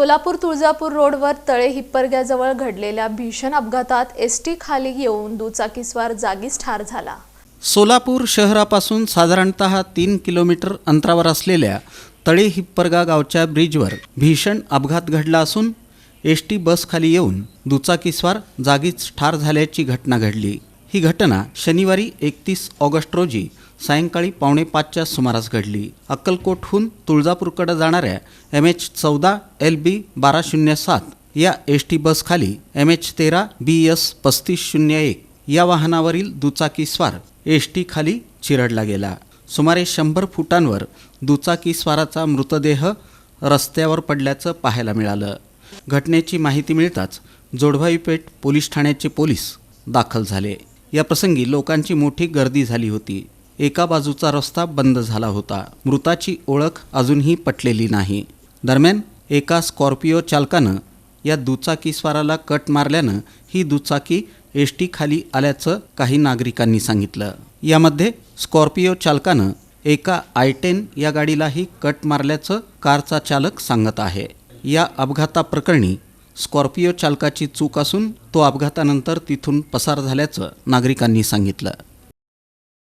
सोलापूर तुळजापूर रोडवर तळे हिप्परग्याजवळ घडलेल्या भीषण अपघातात एस टी खाली येऊन दुचाकीस्वार जागीच ठार झाला. सोलापूर शहरापासून साधारणत तीन किलोमीटर अंतरावर असलेल्या तळे हिप्परगा गावच्या ब्रिजवर भीषण अपघात घडला असून एस टी बसखाली येऊन दुचाकीस्वार जागीच ठार झाल्याची घटना घडली. ही घटना शनिवारी एकतीस ऑगस्ट रोजी सायंकाळी पावणे पाचच्या सुमारास घडली. अक्कलकोटहून तुळजापूरकडे जाणाऱ्या एम एच चौदा एल बी बारा शून्य सात या एस टी बसखाली एम एच तेरा बी एस पस्तीस शून्य एक या वाहनावरील दुचाकीस्वार एस टी खाली चिरडला गेला. सुमारे शंभर फुटांवर दुचाकीस्वाराचा मृतदेह रस्त्यावर पडल्याचं पाहायला मिळालं. घटनेची माहिती मिळताच जोडभाईपेठ पोलीस ठाण्याचे पोलीस दाखल झाले. या प्रसंगी लोकांची मोठी गर्दी झाली होती. एका बाजूचा रस्ता बंद झाला होता. मृताची ओळख अजूनही पटलेली नाही. दरम्यान एका स्कॉर्पिओ चालकानं या दुचाकीस्वाराला कट मारल्यानं ही दुचाकी एस टी खाली आल्याचं काही नागरिकांनी सांगितलं. यामध्ये स्कॉर्पिओ चालकानं एका आय टेन या गाडीलाही कट मारल्याचं कारचा चालक सांगत आहे. या अपघाताप्रकरणी स्कॉर्पिओ चालकाची चूक असून तो अपघातानंतर तिथून पसार झाल्याचं नागरिकांनी सांगितलं.